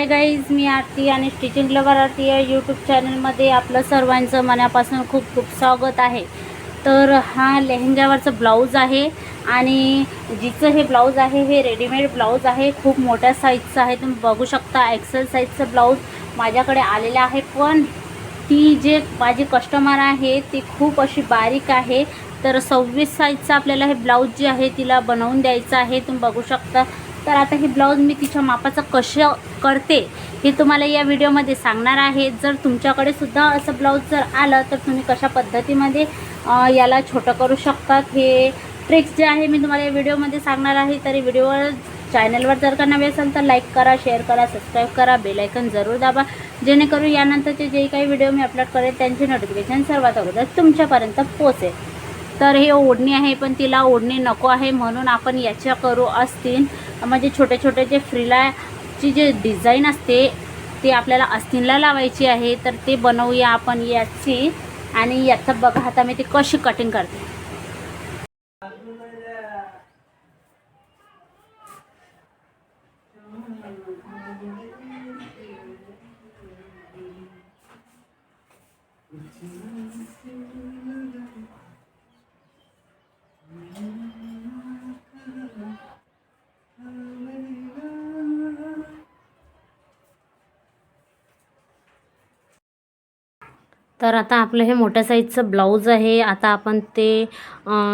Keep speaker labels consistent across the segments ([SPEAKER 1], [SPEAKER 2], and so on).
[SPEAKER 1] Hi guys मी आरती आणि stitching lover आरती या YouTube चॅनलमध्ये आपलं सर्वांचं मनापासून खूप खूप स्वागत आहे. तर हा लेहंग्यावरचं ब्लाऊज आहे आणि जिचं हे ब्लाऊज आहे हे रेडीमेड ब्लाऊज आहे. खूप मोठ्या साईजचं आहे. तुम्ही बघू शकता एक्सेल साईजचं ब्लाऊज माझ्याकडे आलेलं आहे. पण ती जे माझी कस्टमर आहे ती खूप अशी बारीक आहे. तर सव्वीस साईजचं आपल्याला हे ब्लाऊज जे आहे तिला बनवून द्यायचं आहे. तुम्ही बघू शकता. तर आता हे ब्लाऊज मी तिच्या मापाचं कसं करते हे तुम्हाला या व्हिडिओमध्ये सांगणार आहे. जर तुमच्याकडे सुद्धा असं ब्लाऊज जर आलं तर तुम्ही कशा पद्धतीमध्ये याला छोटं करू शकतात? हे ट्रिक्स जे आहे मी तुम्हाला या व्हिडिओमध्ये सांगणार आहे. तरी व्हिडिओवर चॅनलवर जर का नवे असेल तर लाईक करा शेअर करा सबस्क्राईब करा बेलायकन जरूर दाबा. जेणेकरून यानंतरचे जे काही व्हिडिओ मी अपलोड करेल त्यांचे नोटिफिकेशन सर्वात अगोदर तुमच्यापर्यंत पोचेल तर हे ओढणी आहे पण तिला ओढणी नको आहे म्हणून आपण याच्या करू असतील म्हणजे छोटे छोटे जे फ्रीला ची जे डिझाईन असते ते आपल्याला अस्तीनला लावायची आहे तर ते बनवूया आपण याची. आणि याचं बघा आता मी ते कशी कटिंग करते. तर आता आपलं हे मोठ्या साईजचं ब्लाऊज आहे. आता आपण ते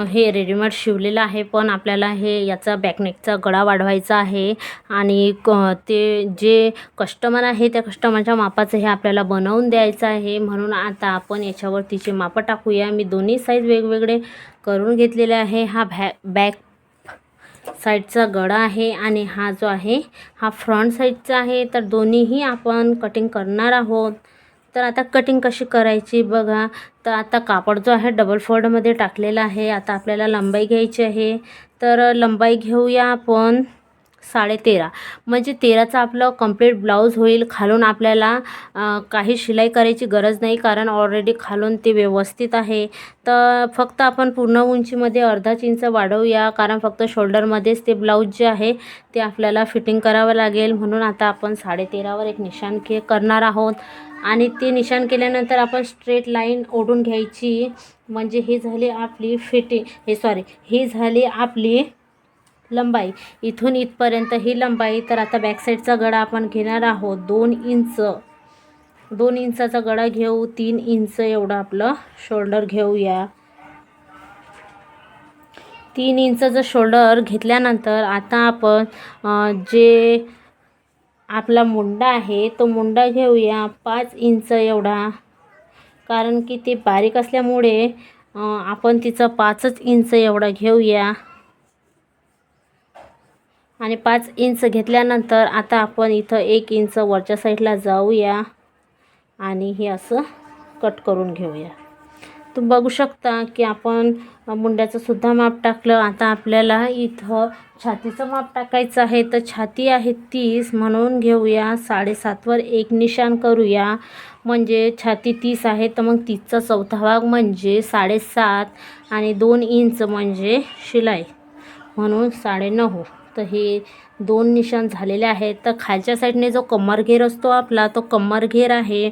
[SPEAKER 1] हे रेडीमेड शिवलेलं आहे पण आपल्याला हे याचा बॅकनेकचा गळा वाढवायचा आहे. आणि क ते जे कस्टमर आहे त्या कस्टमरच्या मापाचं हे आपल्याला बनवून द्यायचं आहे. म्हणून आता आपण याच्यावर तिचे मापं टाकूया मी दोन्ही साईज वेगवेगळे करून घेतलेले आहे. हा भॅ बॅक साईडचा गळा आहे आणि हा जो आहे हा फ्रंट साईडचा आहे. तर दोन्हीही आपण कटिंग करणार आहोत. तर आता कटिंग कशी करायची बघा. तर आता कापड जो आहे डबल फोल्डमध्ये टाकलेला आहे. आता आपल्याला लंबाई घ्यायची आहे. तर लंबाई घेऊया आपण साडे तेरा म्हणजे तेराचा आपलं कंप्लीट ब्लाऊज होईल. खालून आपल्याला काही शिलाई करायची गरज नाही कारण ऑलरेडी खालून ते व्यवस्थित आहे. तर फक्त आपण पूर्ण उंचीमध्ये अर्धाच इंच वाढवूया कारण फक्त शोल्डरमध्येच ते ब्लाऊज जे आहे ते आपल्याला फिटिंग करावं लागेल. म्हणून आता आपण साडेतेरावर एक निशाण के करणार आहोत. आणि ते निशाण केल्यानंतर आपण स्ट्रेट लाईन ओढून घ्यायची. म्हणजे ही झाली आपली फिटिंग हे सॉरी ही झाली आपली लंबाई. इथून इथपर्यंत ही लंबाई तर आता बॅकसाईडचा गळा आपण घेणार आहोत. दोन इंच. दोन इंचाचा गळा घेऊ तीन इंच एवढं आपलं शोल्डर घेऊया. तीन इंचाचं शोल्डर घेतल्यानंतर आता आपण जे आपला मुंडा आहे तो मुंडा घेऊया पाच इंच एवढा. कारण की ती बारीक असल्यामुळे आपण तिचं पाचच इंच एवढा घेऊया. आणि पाच इंच घेतल्यानंतर आता आपण इथं एक इंच वरच्या साईडला जाऊया. आणि हे असं कट करून घेऊया. तुम्ही बघू शकता की आपण मुंड्याचं सुद्धा माप टाकलं. आता आपल्याला इथं छातीचं माप टाकायचं आहे. तर छाती आहे तीस. म्हणून घेऊया साडेसातवर एक निशाण करूया. म्हणजे छाती तीस आहे. तर मग तीसचा चौथा भाग म्हणजे साडेसात आणि दोन इंच म्हणजे शिलाई. म्हणून साडेनऊ तर हे दोन निशाण झालेले आहेत. तर खालच्या साईडने जो कमर घेर असतो आपला तो कमर घेर आहे.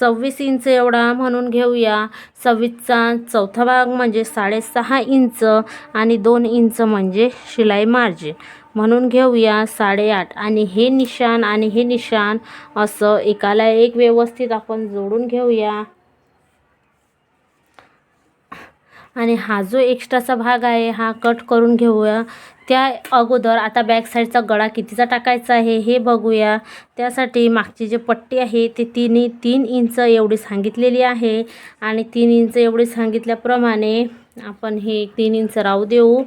[SPEAKER 1] सव्वीस इंच एवढा म्हणून घेऊया. सव्वीसचा चौथा भाग म्हणजे साडेसहा इंच आणि दोन इंच म्हणजे शिलाई मार्जिन. म्हणून घेऊया साडेआठ. आणि हे निशाण आणि हे निशाण असं एकाला एक व्यवस्थित आपण जोडून घेऊया. आणि हा जो एक्स्ट्राचा भाग आहे हा कट करून घेऊया. त्या अगोदर आता बॅक साईडचा गळा कितीचा टाकायचा आहे हे बघूया. त्यासाठी मागची जी पट्टी आहे ती तिन्ही तीन इंच एवढी सांगितलेली आहे. आणि तीन इंच एवढी सांगितल्याप्रमाणे आपण हे तीन इंच राहू देऊ.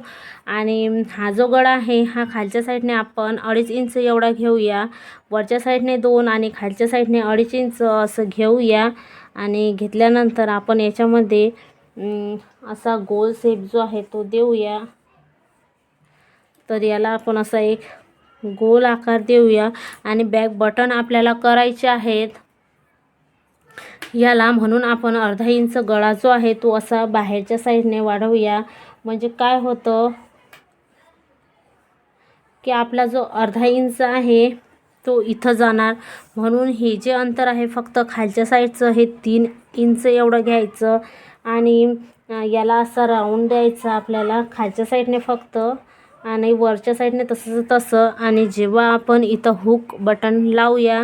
[SPEAKER 1] आणि हा जो गळा आहे हा खालच्या साईडने आपण अडीच इंच एवढा घेऊया. वरच्या साईडने दोन आणि खालच्या साईडने अडीच इंच असं घेऊया. आणि घेतल्यानंतर आपण याच्यामध्ये असा गोल शेप जो आहे तो देऊया. तर याला आपण असा एक गोल आकार देऊया. आणि बॅक बटन आपल्याला करायचे आहेत. याला म्हणून आपण अर्धा इंच गळा जो आहे तो असा बाहेरच्या साईडने वाढवूया. म्हणजे काय होतं? की आपला जो अर्धा इंच आहे तो इथं जाणार. म्हणून हे जे अंतर आहे फक्त खालच्या साईडचं हे तीन इंच एवढं घ्यायचं. आणि याला असं राऊंड द्यायचं आपल्याला. खालच्या साईडने फक्त आणि वरच्या साईडने तसंच तसं. आणि जेव्हा आपण इथं हुक बटन लावूया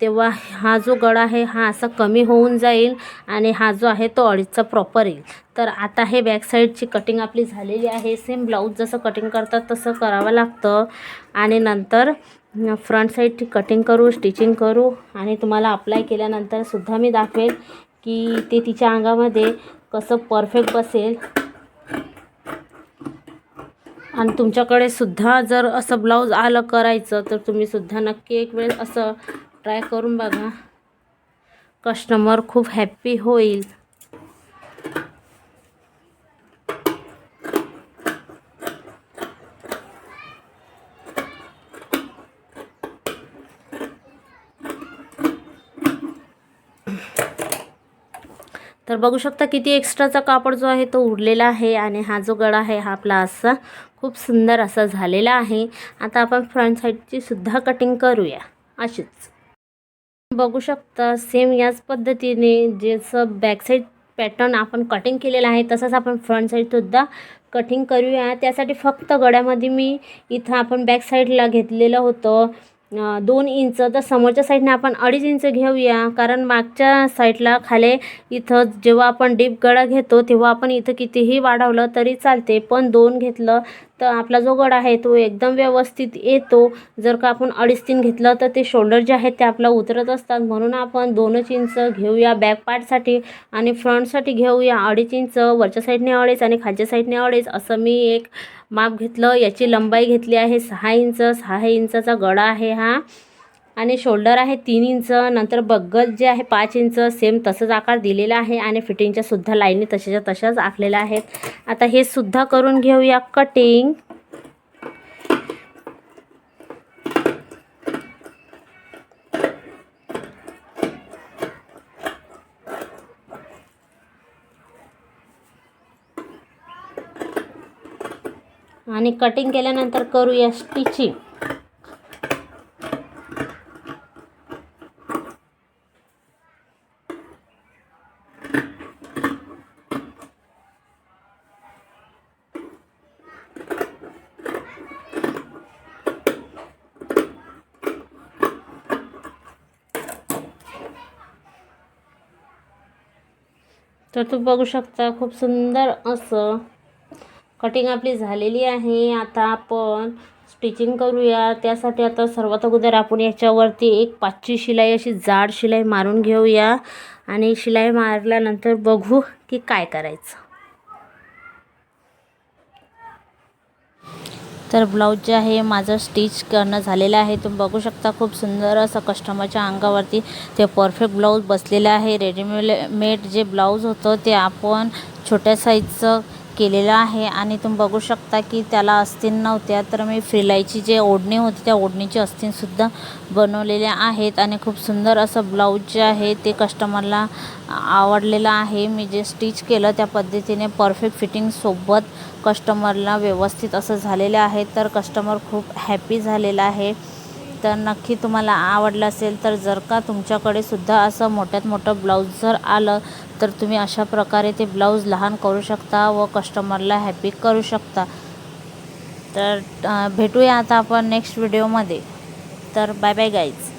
[SPEAKER 1] तेव्हा हा जो गळा आहे हा असा कमी होऊन जाईल आणि हा जो आहे तो अडीचचा प्रॉपर येईल. तर आता हे बॅक साईडची कटिंग आपली झालेली आहे. सेम ब्लाऊज जसं कटिंग करतात तसं करावं लागतं. आणि नंतर फ्रंट साईडची कटिंग करू स्टिचिंग करू. आणि तुम्हाला अप्लाय केल्यानंतर सुद्धा मी दाखवेल. की ते तिच्या अंगामध्ये कसं परफेक्ट बसेल. आणि तुमच्याकडे सुद्धा जर असं ब्लाऊज आलं करायचं तर तुम्ही सुद्धा नक्की एक वेळेस असं ट्राय करून बघा. कस्टमर खूप हॅप्पी होईल. तर बघू शकता किती एक्स्ट्राचा कापड जो आहे तो उरलेला आहे आणि हा जो गळा आहे हा आपला असा खूप सुंदर असा झालेला आहे. आता आपण फ्रंट साईडची सुद्धा कटिंग करूया. अशीच. बघू शकता सेम याच पद्धतीने जसं बॅकसाईड पॅटर्न आपण कटिंग केलेलं आहे तसंच आपण फ्रंट साईडसुद्धा कटिंग करूया. त्यासाठी फक्त गळ्यामध्ये मी इथं आपण बॅक साईडला घेतलेलं होतं. दोन इंच. तर समोरच्या साईडने आपण अडीच इंच घेऊया. कारण मागच्या साईडला खाली इथं जेव्हा आपण डीप गळा घेतो तेव्हा आपण इथं कितीही वाढवलं तरी चालते. पण दोन घेतलं तर आपला जो गळा आहे तो एकदम व्यवस्थित येतो. जर का आपण अडीच तीन घेतलं तर ते शोल्डर जे आहेत ते आपलं उतरत असतात. म्हणून आपण दोनच इंच घेऊया बॅक पार्टसाठी आणि फ्रंटसाठी घेऊया अडीच इंच. वरच्या साईडने अडीच आणि खालच्या साईडने अडीच. असं मी एक माप घेतलं याची लंबाई घेतली आहे सहा इंच सहा इंचाचा गळा आहे हा. आणि शोल्डर आहे तीन इंच नंतर बग्गल जे आहे पाच इंच सेम तसंच आकार दिलेला आहे आणि फिटिंगच्या सुद्धा लाईनी तशाच्या तशाच आखलेल्या आहेत. आता हे सुद्धा करून घेऊया कटिंग आणि कटिंग केल्यानंतर करूया स्टिचिंग तर तू बघू शकता खूप सुंदर असं कटिंग आपली झालेली आहे. आता आपण स्टिचिंग करूया. त्यासाठी आता सर्वात अगोदर आपण याच्यावरती एक पाचची शिलाई अशी जाड शिलाई मारून घेऊया. आणि शिलाई मारल्यानंतर बघू की काय करायचं. तर ब्लाऊज जे आहे माझं स्टिच करणं झालेलं आहे. तुम्ही बघू शकता खूप सुंदर असं कस्टमरच्या अंगावरती ते परफेक्ट ब्लाऊज बसलेलं आहे. रेडीमेड मेड जे ब्लाऊज होतं ते आपण छोट्या साईजचं केलेलं आहे आणि तुम्ही बघू शकता की त्याला अस्थिन नव्हत्या तर मी फ्रिलाईची जे ओढणी होती त्या ओढणीची अस्थिनसुद्धा बनवलेल्या आहेत. आणि खूप सुंदर असं ब्लाऊज जे आहे ते कस्टमरला आवडलेलं आहे. मी जे स्टिच केलं त्या पद्धतीने परफेक्ट फिटिंगसोबत कस्टमरला व्यवस्थित असं झालेलं आहे. तर कस्टमर खूप हॅपी झालेला आहे. तर नक्की तुम्हाला आवडलं असेल तर जर का तुमच्याकडे सुद्धा असं मोठ्यात मोठं ब्लाऊज जर आलं तर तुम्ही अशा प्रकारे ते ब्लाऊज लहान करू शकता व कस्टमरला हॅपी करू शकता. तर भेटूया आता आपण नेक्स्ट व्हिडिओमध्ये तर बाय बाय गाईज